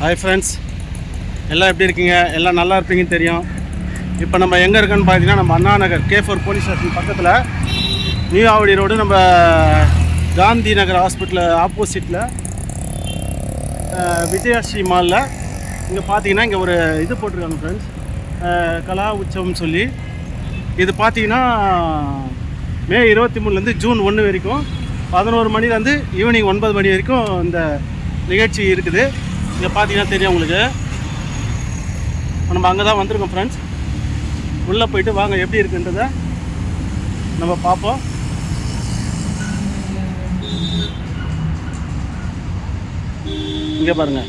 Hi friends எல்லாம் எப்படி இருக்கீங்க? எல்லாம் நல்லா இருப்பீங்கன்னு தெரியும். இப்போ நம்ம எங்கே இருக்கோன்னு பார்த்தீங்கன்னா நம்ம Anna Nagar K four police station பக்கத்தில் நியூ ஆவடி ரோடு நம்ம காந்தி நகர் ஹாஸ்பிட்டல் ஆப்போசிட்டில் விஜயாஸ்ரீ மாலில் இங்கே பார்த்தீங்கன்னா இங்கே ஒரு இது போட்டிருக்காங்க ஃப்ரெண்ட்ஸ் கலா உற்சவம்னு சொல்லி. இது பார்த்தீங்கன்னா மே இருபத்தி மூணுலேருந்து ஜூன் ஒன்று வரைக்கும் பதினோரு மணிலேருந்து ஈவினிங் ஒன்பது மணி வரைக்கும் இந்த நிகழ்ச்சி இருக்குது. இங்கே பார்த்தீங்கன்னா தெரியும் உங்களுக்கு. நம்ம அங்கே தான் வந்திருக்கோம் ஃப்ரெண்ட்ஸ் உள்ளே போயிட்டு வாங்க எப்படி இருக்குன்றத நம்ம பார்ப்போம். இங்கே பாருங்க.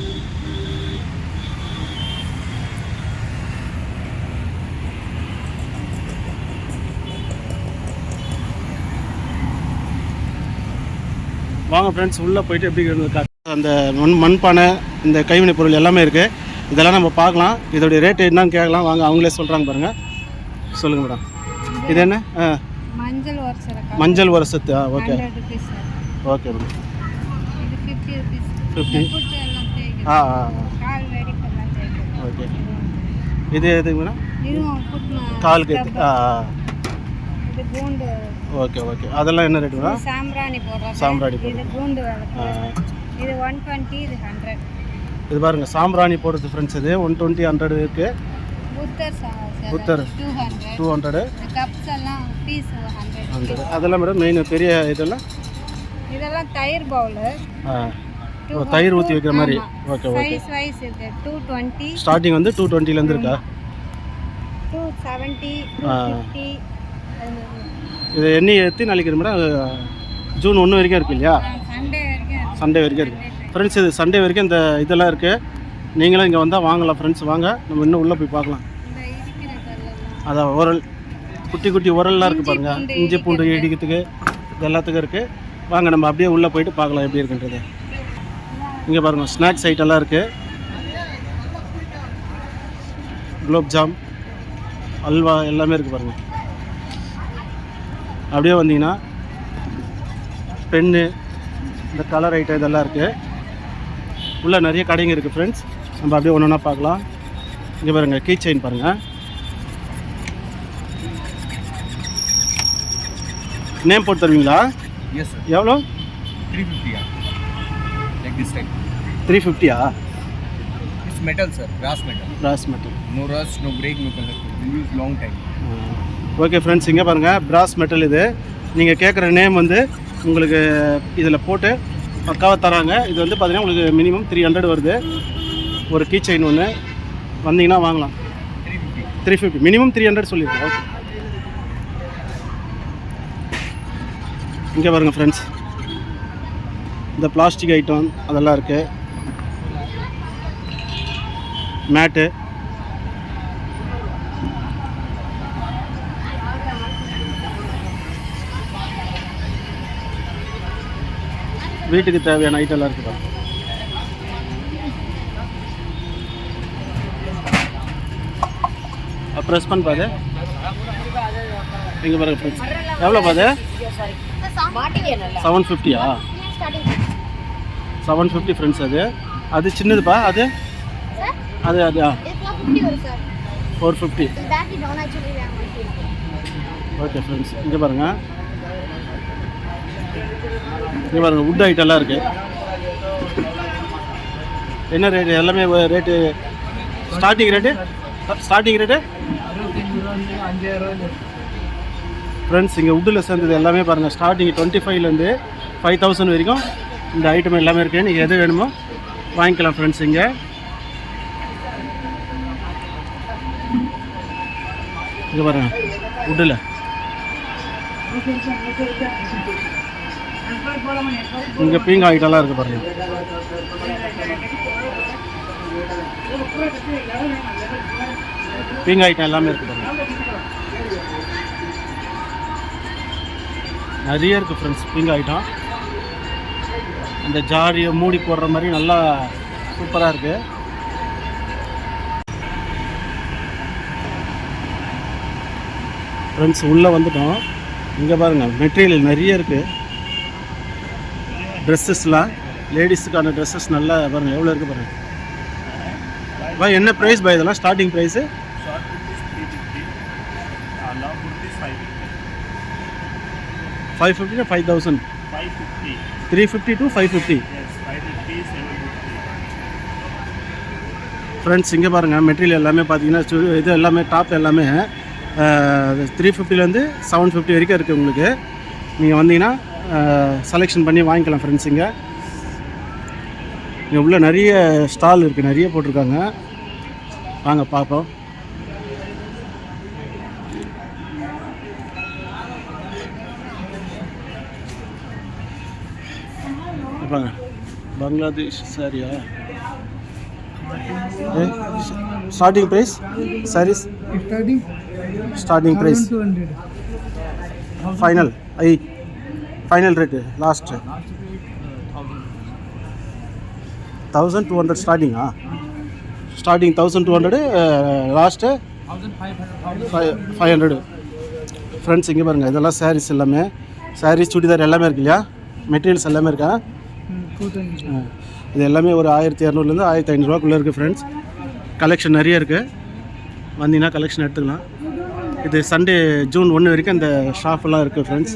வாங்க ஃப்ரெண்ட்ஸ் உள்ளே போயிட்டு எப்படி இருந்தது அந்த மண் மண்பானை இந்த கைவினை பொருள் எல்லாமே இருக்குது இதெல்லாம் நம்ம பார்க்கலாம். இதோடைய ரேட் என்னன்னு கேட்கலாம். வாங்க அவங்களே சொல்கிறாங்க பாருங்கள் சொல்லுங்கள் மேடம் இது என்ன? ஆ. மஞ்சள் சில மஞ்சள் வருஷத்து ஆ ஓகே ஓகே மேடம் ஃபிஃப்டி ஆ ஆ. கால் ஓகே இது எதுக்கு மேடம் காலுக்கு எத்து- ஆ ஓகே ஓகே அதெல்லாம் என்ன ரேட் மேடம் சாம்பிராணி போடுறோம். சாம்பிராணி இது பூண்டு விளக்கு. ஆ. இது ஒன் டுவெண்ட்டி இது ஹண்ட்ரட் இது பாருங்க சாம்பிராணி போடுறது ஃப்ரெண்ட்ஸ் இது. ஒன் டுவெண்ட்டி ஹண்ட்ரட் இருக்குது புத்தர். டூ ஹண்ட்ரட் ஹண்ட்ரடு அதெல்லாம் மேடம் மெயின் பெரிய இதெல்லாம் இதெல்லாம் தயிர் பவுலு ஓ, தயிர் ஊற்றி வைக்கிற மாதிரி. ஓகே ஓகே சைஸ் வைஸ் இருக்கு. டூ டுவெண்ட்டி ஸ்டார்டிங் வந்து டூ டுவெண்ட்டிலேருந்து இருக்கா டூ செவன்ட்டி இது எண்ணி எத்தி நாளைக்கு மேடம் ஜூன் ஒன்று வரைக்கும் இருக்கு இல்லையா? சண்டே வரைக்கும் இருக்கு. ஃப்ரெண்ட்ஸ் இது சண்டே வரைக்கும் இந்த இதெல்லாம் இருக்குது நீங்களும் இங்கே வந்தால் வாங்கலாம் ஃப்ரெண்ட்ஸ் வாங்க நம்ம இன்னும் உள்ளே போய் பார்க்கலாம். அதான் உரல் குட்டி குட்டி உரல்லாம் இருக்குது பாருங்க. இஞ்சி பூண்டு இடிக்கிறதுக்கு. இது எல்லாத்துக்கும் இருக்குது வாங்க நம்ம அப்படியே உள்ளே போயிட்டு பார்க்கலாம் எப்படி இருக்குன்றது. இங்கே பாருங்க ஸ்நாக்ஸ் ஐட்டம்லாம் இருக்குது குலோப் ஜாம் அல்வா எல்லாமே இருக்குது பாருங்க. அப்படியே வந்தீங்கன்னா பென்னு இந்த கலர் ஐட்டம் இதெல்லாம் இருக்குது உள்ளே நிறைய கடைங்க இருக்குது ஃப்ரெண்ட்ஸ் நம்ம அப்படியே ஒன்று ஒன்றா பார்க்கலாம் இங்கே பாருங்கள் கீ செயின் பாருங்கள் நேம் போட்டு தருவீங்களா sir. எவ்வளோ 350 yeah. Like this type. Three ஃபிஃப்டியா. Brass metal. Brass metal No rust, no break, no color. We use long time. Okay friends இங்கே பாருங்கள் பிராஸ் மெட்டல் இது நீங்கள் கேட்குற நேம் வந்து உங்களுக்கு இதில் போட்டு பக்காவாக தராங்க. இது வந்து பார்த்தீங்கன்னா உங்களுக்கு மினிமம் த்ரீ ஹண்ட்ரட் வருது. ஒரு கீ செயின் ஒன்று வந்தீங்கன்னா வாங்கலாம். Three fifty minimum three hundred சொல்லியிருக்கோம் இங்கே பாருங்கள் ஃப்ரெண்ட்ஸ் இந்த பிளாஸ்டிக் ஐட்டம் அதெல்லாம் இருக்குது மேட்டு வீட்டுக்கு தேவையான ஐட்டம்லாம் இருக்குதா? ப்ரெஸ் பண்ண பாது. இங்கே பாருங்க ஃப்ரெண்ட்ஸ் எவ்வளோ பாது? செவன் ஃபிஃப்டியா செவன் ஃபிஃப்டி ஃப்ரெண்ட்ஸ் அது. அது சின்னதுப்பா? அது? அது அது ஃபோர் ஃபிஃப்டி ஓகே ஃப்ரெண்ட்ஸ் இங்கே பாருங்கள் இங்கே பாருங்கள் வுட் ஐட்டம்லாம் இருக்குது என்ன ரேட்டு எல்லாமே rate starting rate starting rate friends இங்கே வுட்டில் சேர்ந்தது எல்லாமே பாருங்கள் ஸ்டார்டிங் டுவெண்ட்டி ஃபைவ்லேருந்து ஃபைவ் தௌசண்ட் வரைக்கும் இந்த ஐட்டம் எல்லாமே இருக்குது நீங்கள் எது வேணுமோ வாங்கிக்கலாம் ஃப்ரெண்ட்ஸ் இங்கே. இங்கே பாருங்கள் வுட்டில் இங்கே பீங்கா ஐட்டம்லாம் இருக்குது பாருங்கள் பீங்கா ஐட்டம் எல்லாமே இருக்குது பாருங்கள் நிறைய இருக்குது ஃப்ரெண்ட்ஸ் பீங்கா ஐட்டம் அந்த ஜாடியை மூடி போடுற மாதிரி நல்லா சூப்பராக இருக்குது ஃப்ரெண்ட்ஸ் உள்ளே வந்துட்டோம். இங்கே பாருங்கள் மெட்டீரியல் நிறைய இருக்குது ட்ரெஸ்ஸஸ்லாம் லேடிஸுக்கான ட்ரெஸ்ஸஸ் நல்லா பாருங்கள் எவ்வளோ இருக்குது பாருங்கள் பாய் என்ன ப்ரைஸ் பாய் இதெல்லாம்? Starting price five fifty five thousand three fifty two five fifty friends இங்கே பாருங்கள் மெட்டீரியல் எல்லாமே பார்த்தீங்கன்னா சு- இது எல்லாமே டாப் எல்லாமே த்ரீ ஃபிஃப்டிலேருந்து செவன் ஃபிஃப்டி வரைக்கும் இருக்குது உங்களுக்கு. நீங்கள் வந்தீங்கன்னா செலெக்ஷன் பண்ணி வாங்கிக்கலாம் ஃப்ரெண்ட்ஸ் இங்கே. இங்கே உள்ள நிறைய ஸ்டால் இருக்குது நிறைய போட்டிருக்காங்க. வாங்க பார்ப்போம். பாருங்க பங்களாதேஷ் சாரியா starting price sarees starting price 200. Final ஐ final rate last thousand two hundred ஸ்டார்டிங்கா starting thousand two hundred last five five hundred friends இங்கே பாருங்கள் இதெல்லாம் சாரீஸ் எல்லாமே. சாரீஸ் சுடிதார் எல்லாமே இருக்கு இல்லையா? மெட்டீரியல்ஸ் எல்லாமே இருக்கா? ஆ. இது எல்லாமே ஒரு ஆயிரத்தி இரநூறுலேருந்து ஆயிரத்தி ஐநூறுரூவாக்குள்ளே இருக்குது ஃப்ரெண்ட்ஸ் கலெக்ஷன் நிறைய இருக்குது வந்தீங்கன்னா கலெக்ஷன் எடுத்துக்கலாம். இது சண்டே ஜூன் ஒன்று வரைக்கும் இந்த ஷாப் எல்லாம் இருக்குது ஃப்ரெண்ட்ஸ்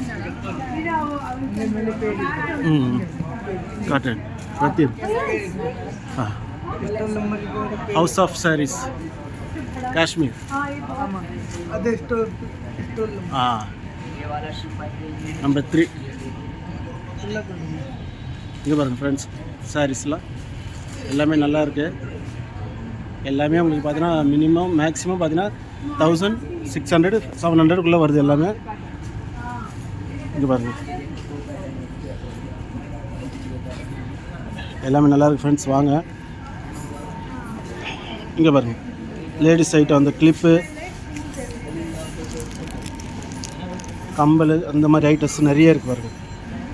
బాబు ம் cotton ரத்தீர் ah house of saris Kashmir అదే స్టోర్ స్టోర్ ஆ நம்பர் த்ரீ இங்கே பாருங்கள் ஃப்ரெண்ட்ஸ் சாரீஸ்லாம் எல்லாமே நல்லா இருக்கு எல்லாமே உங்களுக்கு பார்த்தீங்கன்னா மினிமம் மேக்ஸிமம் பார்த்தீங்கன்னா தௌசண்ட் சிக்ஸ் ஹண்ட்ரட் செவன் ஹண்ட்ரடுக்குள்ளே வருது எல்லாமே இங்கே பாருங்கள் எல்லாமே நல்லா இருக்கு ஃப்ரெண்ட்ஸ் வாங்க. இங்கே பாருங்கள் லேடிஸ் ஐட்டம் அந்த கிளிப்பு கம்பல் அந்த மாதிரி ஐட்டம்ஸ் நிறைய இருக்குது பாருங்க.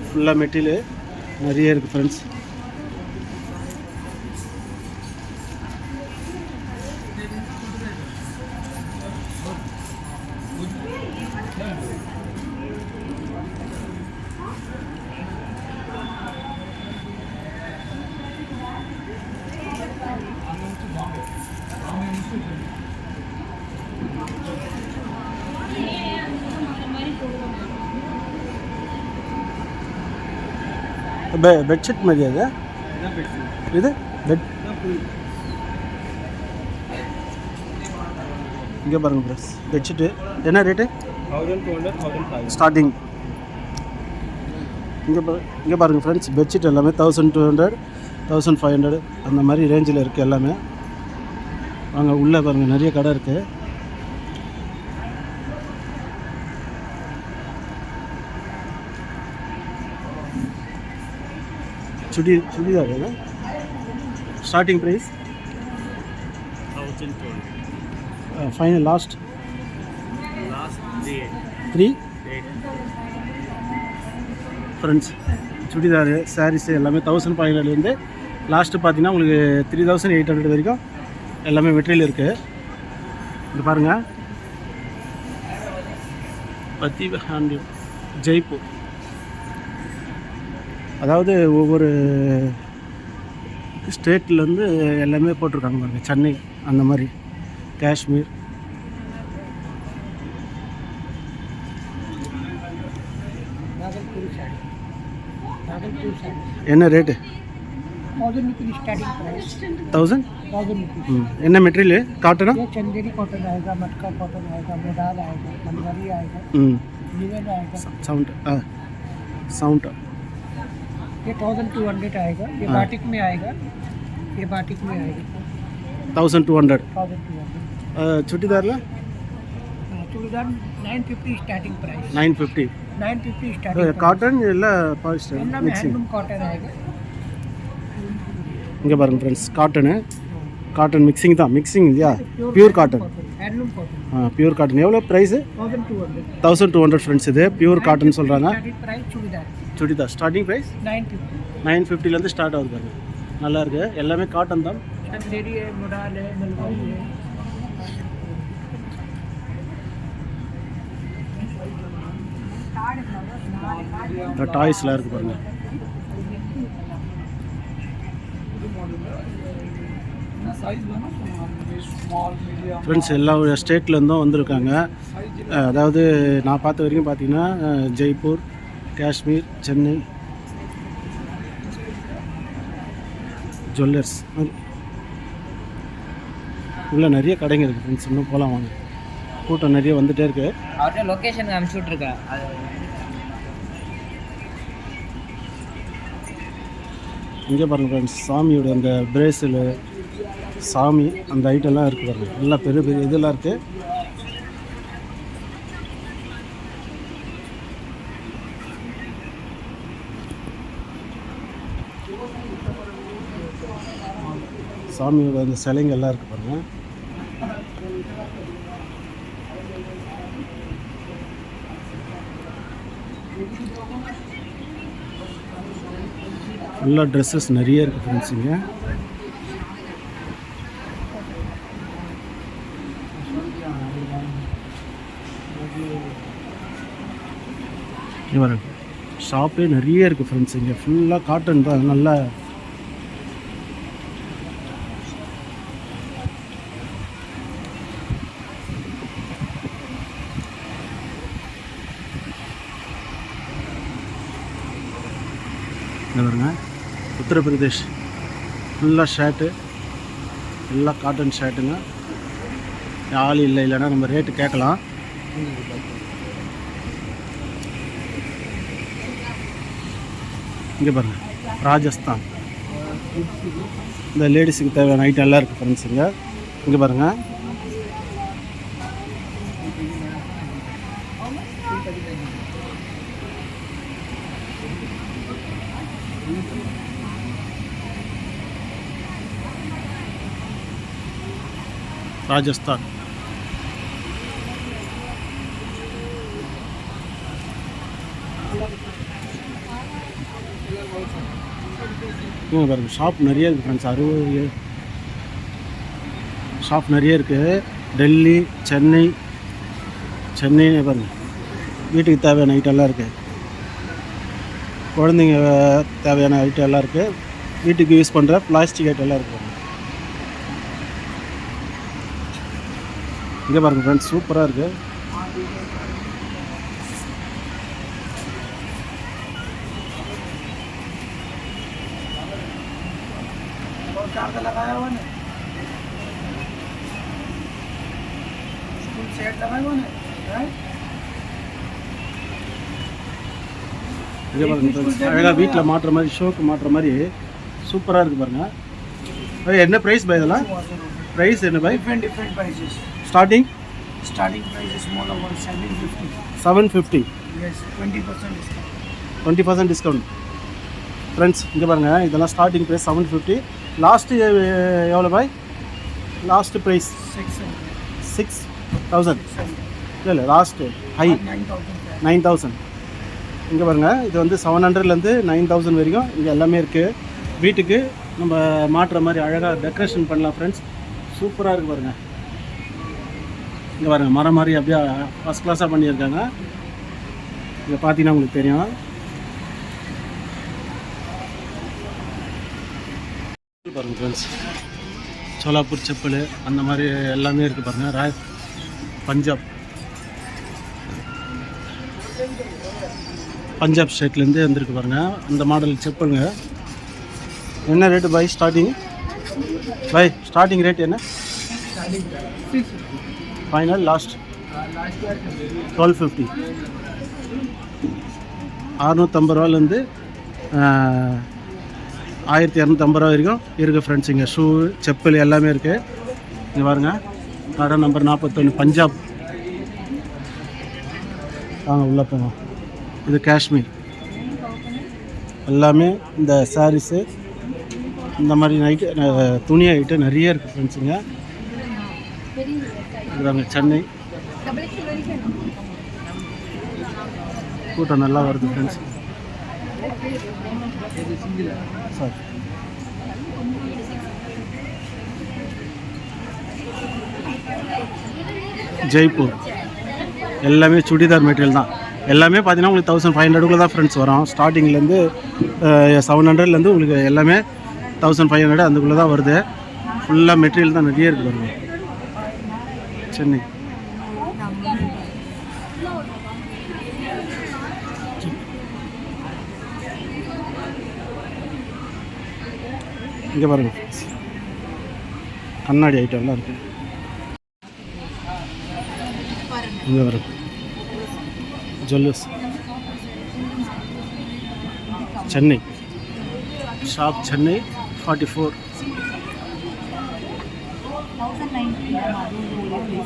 ஃபுல்லாக மெட்டீரியல் நிறைய இருக்குது ஃப்ரெண்ட்ஸ் பெ பெட்ஷீட் மாதிரி அது? இது? பெட் இங்கே பாருங்க ப்ரஸ் பெட்ஷீட்டு என்ன ரேட்டு ஸ்டார்டிங் இங்கே பாரு இங்கே பாருங்கள் ஃப்ரெண்ட்ஸ் பெட்ஷீட் எல்லாமே thousand two hundred thousand five hundred அந்த மாதிரி ரேஞ்சில் இருக்குது எல்லாமே. வாங்க உள்ளே பாருங்கள் நிறைய கடை இருக்குது chudi churidar starting price Thousand two hundred. Final last eight. Three. Friends churidar sarees எல்லாமே தௌசண்ட் ஃபைவ் ஹண்ட்ரட்லேருந்து லாஸ்ட்டு பார்த்தீங்கன்னா உங்களுக்கு த்ரீ தௌசண்ட் எயிட் ஹண்ட்ரட் வரைக்கும் எல்லாமே மெட்டீரியல் இருக்குது இது பாருங்கள் பத்தி ஹேண்ட் ஜெய்ப்பூர். அதாவது ஒவ்வொரு ஸ்டேட்லேருந்து எல்லாமே போட்டிருக்காங்க பாருங்கள் சென்னை அந்த மாதிரி. காஷ்மீர். என்ன ரேட்டு தௌசंड என்ன மெட்டீரியல் காட்டனா चंदेरी कॉटन आएगा मटका कॉटन आएगा मोडाल आएगा ये थाउजेंड टू हंड्रेड आएगा ये हाँ। बाटिक में आएगा ये बाटिक में आएगा thousand two hundred thousand two hundred சுடிதாரில் churidar nine fifty starting price nine fifty nine fifty starting cotton இல்லை பாலிஸ்டர் एकदम மிக்சிங் हैंडलूम कॉटन आएगा இங்கே பாருங்கள் ஃப்ரெண்ட்ஸ் காட்டனு காட்டன் மிக்சிங் தான் மிக்சிங் இல்லையா பியூர் காட்டன் हैंडलूम कॉटन ஆ பியூர் காட்டன் எவ்வளோ price thousand two hundred thousand two hundred friends இது பியூர் காட்டன் சொல்கிறாங்க price churidar churidar starting price nine ஃபிஃப்டிலேருந்து start ஆகுது பாருங்க. நல்லா இருக்கு. எல்லாமே காட்டன் தான். டாய்ஸ்லாம் இருக்கு பாருங்க. ஃப்ரெண்ட்ஸ் எல்லா ஸ்டேட்லேருந்தும் வந்திருக்காங்க. அதாவது நான் பார்த்த வரைக்கும் பார்த்தீங்கன்னா ஜெய்ப்பூர் காஷ்மீர் சென்னை ஜுவல்லர்ஸ். உள்ள நிறைய கடைங்க இருக்குது ஃப்ரெண்ட்ஸ் இன்னும் போகலாம் வாங்க. கூட்டம் நிறைய வந்துகிட்டே இருக்குது அவர்கிட்ட லொக்கேஷன் அனுப்பிச்சு விட்ருக்கேன் இங்கே பாருங்கள் ஃப்ரெண்ட்ஸ் சாமியோட அந்த பிரேஸ்லு சாமி அந்த ஐட்டம்லாம் இருக்குது பாருங்க. எல்லாம் பெரிய பெரிய இதெல்லாம் இருக்குது சாமியோட அந்த சிலைங்கள்லாம் இருக்குது பாருங்க. ஃபுல்லாக ட்ரெஸ்ஸஸ் நிறைய இருக்குது ஃப்ரெண்ட்ஸ் இங்கே. இங்க ஷாப்பே நிறைய இருக்குது ஃப்ரெண்ட்ஸ் இங்கே. ஃபுல்லாக காட்டன் தான். நல்லா இங்க பாருங்க. உத்தரப்பிரதேஷ். ஃபுல்லாக ஷர்ட்டு ஃபுல்லாக காட்டன் ஷர்ட்டுங்க ஆள் இல்லை இல்லைன்னா நம்ம ரேட்டு கேட்கலாம். இங்கே பாருங்க. ராஜஸ்தான். இந்த லேடிஸுக்கு தேவையான ஐட்டம் எல்லாம் இருக்குது ஃப்ரெண்ட்ஸுங்க இங்கே பாருங்கள் ராஜஸ்தான். இங்கே ஷாப் நிறைய இருக்குது ஃப்ரெண்ட்ஸ் அறுபது ஷாப் நிறைய இருக்குது டெல்லி சென்னை சென்னை பாருங்கள் வீட்டுக்கு தேவையான ஐட்டம் இருக்குது குழந்தைங்க தேவையான ஐட்டம் எல்லாம் இருக்குது வீட்டுக்கு யூஸ் பண்ணுற பிளாஸ்டிக் ஐட்டம் இருக்குது இங்கே பாருங்கள் ஃப்ரெண்ட்ஸ் சூப்பராக இருக்குது அழகாக வீட்டில் மாட்டுற மாதிரி ஷோக்கு மாட்டுற மாதிரி சூப்பராக இருக்குது பாருங்கள் என்ன ப்ரைஸ் பை இதெல்லாம்? ப்ரைஸ் என்ன by? Different different prices starting Starting price is one seven fifty. Seven fifty Yes, twenty percent discount. Twenty percent discount friends இங்கே பாருங்கள் இதெல்லாம் starting price seven fifty last எவ்வளோ பாய்? Last price Six hundred. Six thousand இல்லை இல்லை last ஹை Nine thousand. Nine thousand இங்கே பாருங்கள் இது வந்து செவன் ஹண்ட்ரட்லேருந்து நைன் தௌசண்ட் வரைக்கும் இங்கே எல்லாமே இருக்குது வீட்டுக்கு நம்ம மாட்டுற மாதிரி அழகாக டெக்கரேஷன் பண்ணலாம் ஃப்ரெண்ட்ஸ் சூப்பராக இருக்குது பாருங்கள் இங்கே பாருங்கள் மரம் மாதிரி அப்படியே ஃபஸ்ட் கிளாஸாக பண்ணியிருக்காங்க. இங்கே பார்த்தீங்கன்னா உங்களுக்கு தெரியும். பாருங்கள் ஃப்ரெண்ட்ஸ் சோலாப்பூர் செப்பல் அந்த மாதிரி எல்லாமே இருக்குது பாருங்கள் ராய் பஞ்சாப். பஞ்சாப் ஸ்டேட்லேருந்து வந்திருக்கு பாருங்கள் அந்த மாடல் செப்பலுங்க. என்ன ரேட்டு பை ஸ்டார்டிங் பை ஸ்டார்டிங் ரேட் என்ன? ஃபைனல் லாஸ்ட் டுவெல் ஃபிஃப்டி அறுநூற்றம்பது ரூபாலேருந்து ஆயிரத்தி இரநூத்தம்பது ரூபா வரைக்கும் இருக்குது ஃப்ரெண்ட்ஸ் இங்கே ஷூ செப்பல் எல்லாமே இருக்குது இங்கே பாருங்கள் கடை நம்பர் நாற்பத்தொன்று பஞ்சாப். வாங்க உள்ளே போங்க இது காஷ்மீர். எல்லாமே இந்த சாரீஸு இந்த மாதிரி நைட்டு துணி ஐட்டம் நிறைய இருக்குது ஃப்ரெண்ட்ஸுங்க இதுதாங்க சென்னை. கூட்டம் நல்லா வருது ஃப்ரெண்ட்ஸ் சார் ஜெய்ப்பூர். எல்லாமே சுடிதார் மெட்டீரியல் தான். எல்லாமே பார்த்தீங்கன்னா உங்களுக்கு தௌசண்ட் ஃபைவ் ஹண்ட்ரடுக்குள்ள தான் ஃப்ரெண்ட்ஸ் வரும். ஸ்டார்டிங்லேருந்து செவன் ஹண்ட்ரட்லேருந்து உங்களுக்கு எல்லாமே தௌசண்ட் ஃபைவ் ஹண்ட்ரட் அதுக்குள்ளே தான் வருது. ஃபுல்லாக மெட்டீரியல் தான் நிறைய இருக்குது பாருங்க சென்னை இங்கே பாருங்க friends. கண்ணாடி ஐட்டம்லாம் இருக்குது இங்கே வரும் jewellers Chennai shop Chennai forty four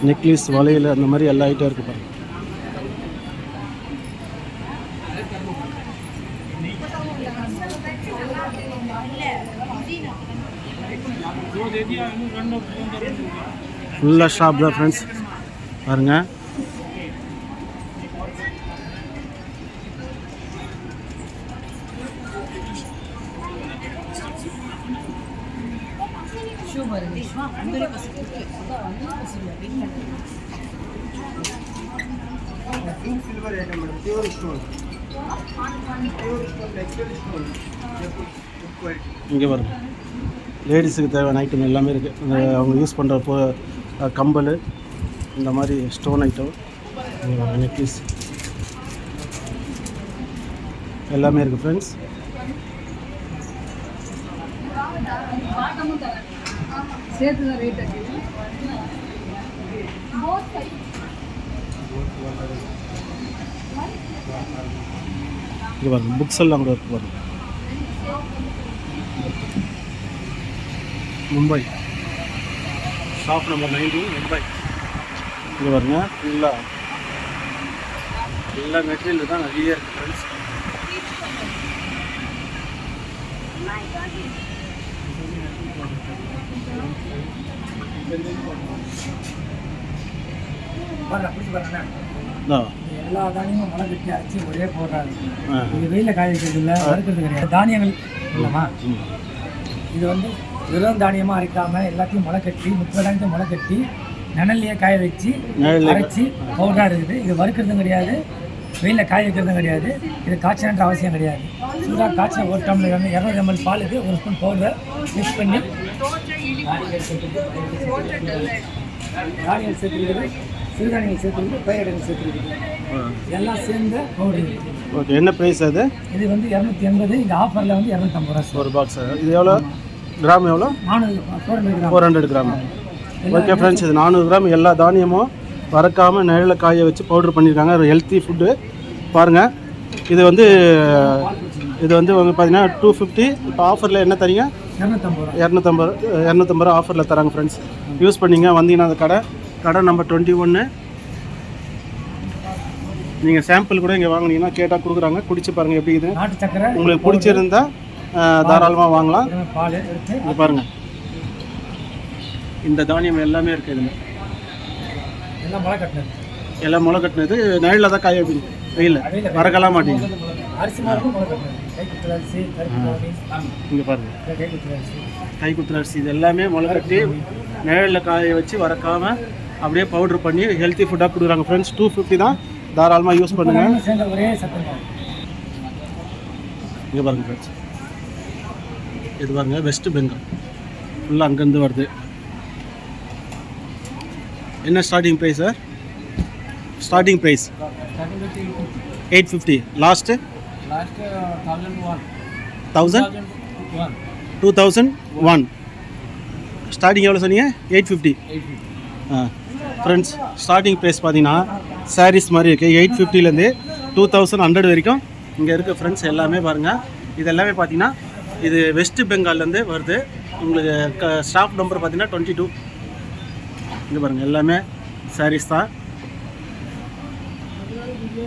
necklace வளையல் அந்த மாதிரி எல்லா ஐட்டம் இருக்குது பாருங்கள் ஃபுல்லாக ஷாப் தான் ஃப்ரெண்ட்ஸ் பாருங்கள் இங்கே பாருங்க. லேடிஸுக்கு தேவையான ஐட்டம் எல்லாமே இருக்குது அவங்க யூஸ் பண்ணுற போ கம்பல் இந்த மாதிரி ஸ்டோன் ஐட்டம் நெக்லஸ் எல்லாமே இருக்குது ஃப்ரெண்ட்ஸ் இங்கே பாருங்க புக்ஸ் எல்லாம் கூட இருக்கு பாருங்க. Mumbai. Shop number nineteen Mumbai இங்கே பாருங்க. ஃபுல்லாக எல்லா மெட்டீரியல் தான் நிறைய இருக்குது ஃப்ரெண்ட்ஸ் இதான் எல்லா தானியமும் முளை கட்டி அரைச்சி ஒரே போடுறாரு ஆ. இது வெயில காய வைக்கிறது இல்லை வறுக்கிறது கிடையாது. தானியங்கள் இல்லைம்மா. இது வந்து வெறும் தானியமாக அரைக்காம எல்லாத்தையும் முளை கட்டி முப்பதாயிரத்தை முளை கட்டி நிழல்லையே காய வச்சு அரைச்சி பவுடராக இருக்குது. இது வறுக்கிறதும் கிடையாது வெயிலில் காய வைக்கிறதும் கிடையாது. இது காய்ச்சணுன்ற அவசியம் கிடையாது. சூடாக காய்ச்சல் ஒரு டம்ளர் வந்து இரநூறு எம்எல் பாலுக்கு ஒரு ஸ்பூன் பவுடர் மிக்ஸ் பண்ணி தானியங்கள் சேர்த்துருக்குது சிறுதானியங்கள் சேர்த்துருக்குது பயிரிடங்கள் சேர்த்துருக்குது ஆ. எல்லாம் சேர்ந்த பவுடர் ஓகே என்ன ப்ரைஸ் அது? இது வந்து இரநூத்தி எண்பது இந்த ஆஃபரில் வந்து இரநூத்தம்பது ரூபா ஒரு பாக்ஸ் இது எவ்வளோ? கிராம் எவ்வளோ? நானூறு four hundred gram. Four hundred gram. Okay friends இது நானூறு கிராம். எல்லா தானியமும் வறக்காமல் நிழலில் காய வச்சு பவுடர் பண்ணியிருக்காங்க. ஒரு ஹெல்த்தி ஃபுட்டு பாருங்கள் இது வந்து இது வந்து வந்து பார்த்தீங்கன்னா டூ ஃபிஃப்டி இப்போ ஆஃபரில் என்ன தரீங்க? இரநூத்தம்பது இரநூத்தம்பது இரநூத்தம்பது ரூபா ஆஃபரில் தராங்க ஃப்ரெண்ட்ஸ் யூஸ் பண்ணீங்க வந்தீங்கன்னா அந்த கடை. கடை நம்பர் டுவெண்ட்டி ஒன்று நீங்கள் சாம்பிள் கூட இங்கே வாங்குனீங்கன்னா கேட்டால் கொடுக்குறாங்க. குடிச்சு பாருங்கள் எப்படி இது. நாட்டு சக்கரை உங்களுக்கு பிடிச்சிருந்தா தாராளமாக வாங்கலாம். இங்கே பாருங்கள் இந்த தானியம் எல்லாமே இருக்குது இதில். எல்லாம் முளை கட்டினது? எல்லாம் முளை கட்டினது. நிழலில் தான் காய வைப்பீங்க. வெயிலில். மறக்கலாம் மாட்டீங்க. இங்கே பாருங்கள் கை குத்துற அரிசி. இது எல்லாமே முளை கட்டி நிழலில் காய வச்சு வறக்காமல் அப்படியே பவுடர் பண்ணி ஹெல்த்தி ஃபுட்டாக கொடுக்குறாங்க ஃப்ரெண்ட்ஸ் டூ ஃபிஃப்டி தான் தாராளமாக யூஸ் பண்ணுங்கள் இங்கே பாருங்க ஃப்ரெண்ட்ஸ் இது பாருங்க வெஸ்ட் பெங்கால் ஃபுல்லாக அங்கேருந்து வருது. என்ன starting price sir starting price eight fifty last last thousand two thousand one starting எவ்வளோ சொன்னீங்க? எயிட் ஃபிஃப்டி ஆ. ஃப்ரெண்ட்ஸ் ஸ்டார்டிங் ப்ரைஸ் பார்த்தீங்கன்னா சாரீஸ் மாதிரி இருக்குது எயிட் ஃபிஃப்டிலேருந்து டூ தௌசண்ட் ஹண்ட்ரட் வரைக்கும் இங்கே இருக்க ஃப்ரெண்ட்ஸ் எல்லாமே பாருங்கள் இது எல்லாமே பார்த்தீங்கன்னா இது வெஸ்ட் பெங்கால்லேருந்து வருது. உங்களுக்கு க ஸ்டாஃப் நம்பர் பார்த்தீங்கன்னா டுவெண்ட்டி டூ இது பாருங்கள் எல்லாமே சாரீஸ் தான்.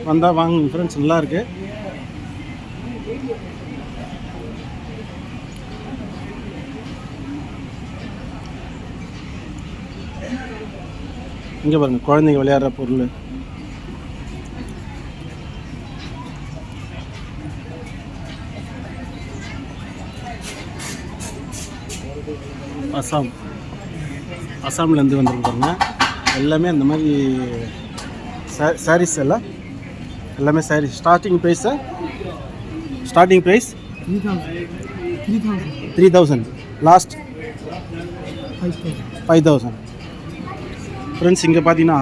வந்தால் வாங்குங்க ஃப்ரெண்ட்ஸ் நல்லாயிருக்கு இங்கே பாருங்கள் குழந்தைங்க விளையாடுற பொருள். அசாம். அசாம்லேருந்து வந்துருக்காங்க எல்லாமே அந்த மாதிரி சாரீஸ் எல்லாம். எல்லாமே sarees starting price starting price three thousand last five thousand friends இங்கே பார்த்தீங்கன்னா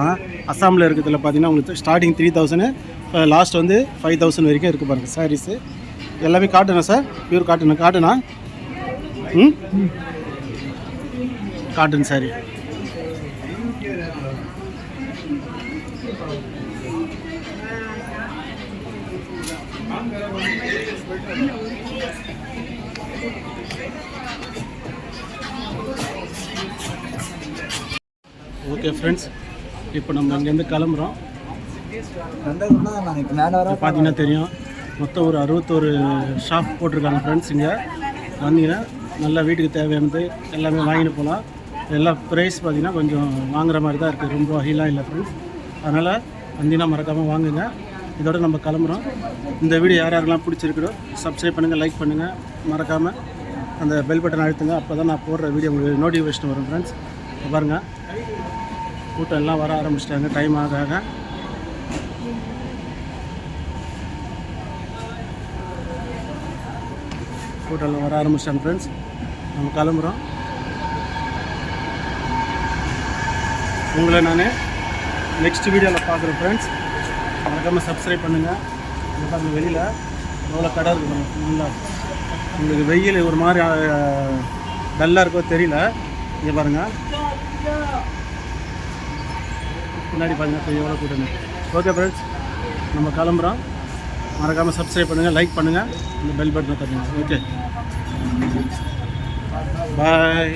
அஸ்ஸாமில் இருக்கிறதுல பார்த்தீங்கன்னா உங்களுக்கு ஸ்டார்டிங் த்ரீ தௌசண்ட் லாஸ்ட் வந்து ஃபைவ் தௌசண்ட் வரைக்கும் இருக்குது பாருங்கள் சாரீஸு எல்லாமே காட்டுனா சார் பியூர் காட்டுனா காட்டுனா ம்? காட்டன் சாரி ஓகே ஃப்ரெண்ட்ஸ் இப்போ நம்ம இங்கேருந்து கிளம்புறோம். பார்த்தீங்கன்னா தெரியும். மொத்தம் ஒரு அறுபத்தோரு ஷாப் போட்டிருக்காங்க ஃப்ரெண்ட்ஸ் இங்கே. வந்தீங்கன்னா நல்லா வீட்டுக்கு தேவையானது எல்லாமே வாங்கிட்டு போகலாம். எல்லா ப்ரைஸ் பார்த்தீங்கன்னா கொஞ்சம் வாங்குற மாதிரி தான் இருக்குது ரொம்ப ஹைலாம் இல்லை ஃப்ரெண்ட்ஸ் அதனால் வந்தீங்கன்னா மறக்காமல் வாங்குங்க. இதோட நம்ம கிளம்புறோம். இந்த வீடியோ யார் யாரெல்லாம் பிடிச்சிருக்குதோ சப்ஸ்கிரைப் பண்ணுங்கள் லைக் பண்ணுங்கள் மறக்காமல் அந்த பெல் பட்டன் அழுத்துங்க. அப்போ தான் நான் போடுற வீடியோ உங்களுக்கு நோட்டிஃபிகேஷன் வரும் ஃப்ரெண்ட்ஸ் பாருங்கள் கூட்டம் எல்லாம் வர ஆரம்பிச்சிட்டாங்க. டைம் ஆக ஆக கூட்டம்லாம் வர ஆரம்பிச்சிட்டாங்க ஃப்ரெண்ட்ஸ் நம்ம கிளம்புறோம். உங்களை நான் நெக்ஸ்ட் வீடியோவில் பார்க்குறேன் ஃப்ரெண்ட்ஸ் மறக்காமல் சப்ஸ்கிரைப் பண்ணுங்கள் இங்கே பாருங்கள் வெளியில் எவ்வளோ கடை இருக்குது பாருங்க நல்லா உங்களுக்கு வெயில் ஒரு மாதிரி டல்லாக இருக்கோ தெரியல. இங்கே பாருங்கள் பின்னாடி பார்த்தீங்கன்னா எவ்வளோ கூட்டணி ஓகே ஃப்ரெண்ட்ஸ் நம்ம கிளம்புறோம். மறக்காமல் சப்ஸ்கிரைப் பண்ணுங்கள் லைக் பண்ணுங்கள் இந்த பெல் பட்டனை தட்டுங்க. Okay bye